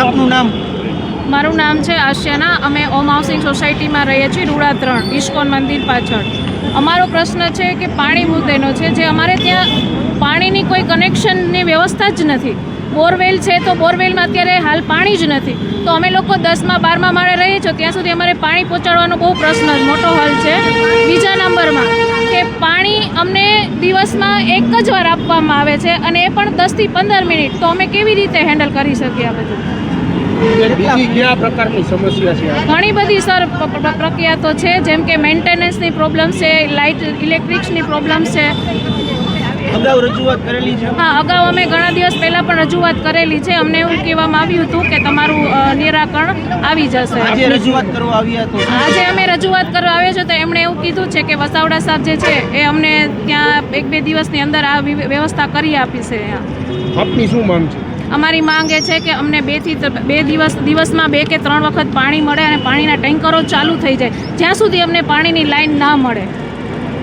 આપનું નામ? મારું નામ છે આશિયાના. અમે ઓમ હાઉસિંગ સોસાયટીમાં રહીએ છીએ રૂડા ત્રણ, ઇસ્કોન મંદિર પાછળ. અમારો પ્રશ્ન છે કે પાણી મુદ્દેનો છે જે અમારે ત્યાં પાણીની કોઈ કનેક્શનની વ્યવસ્થા જ નથી. બોરવેલ છે તો બોરવેલમાં અત્યારે હાલ પાણી જ નથી. તો અમે લોકો દસમાં બારમા માળે રહીએ છીએ. ત્યાં સુધી અમારે પાણી પહોંચાડવાનો બહુ પ્રશ્ન, મોટો હલ છે બીજા નંબરમાં કે પાણી અમને દિવસમાં એક જ વાર આપવામાં આવે છે અને એ પણ દસથી પંદર મિનિટ. તો અમે કેવી રીતે હેન્ડલ કરી શકીએ આ બધું? ઘણી બધી સર પ્રક્રિયા તો છે જેમ કે મેન્ટેનન્સની પ્રોબ્લેમ છે લાઇટ ઇલેક્ટ્રિક્સની પ્રોબ્લેમ છે. અગાઉ રજૂઆત કરેલી છે? હા અગાઉ અમે ઘણા પહેલાં પણ રજૂઆત કરેલી છે. અમને એવું કહેવામાં આવ્યું હતું કે તમારું નિરાકરણ આવી જશે. આજે રજૂઆત કરવા આવ્યા તો આજે અમે રજૂઆત કરવા આવ્યા છે તો એમણે એવું કીધું છે કે વસાવડા સાહેબ જે છે એ અમને ત્યાં એક બે દિવસની અંદર આ વ્યવસ્થા કરી આપી છે આપની શું માંગ છે? અમારી માંગ એ છે કે અમને બેથી બે દિવસ દિવસમાં બે કે ત્રણ વખત પાણી મળે અને પાણીના ટેન્કરો ચાલુ થઈ જાય. જ્યાં સુધી અમને પાણીની લાઈન ના મળે.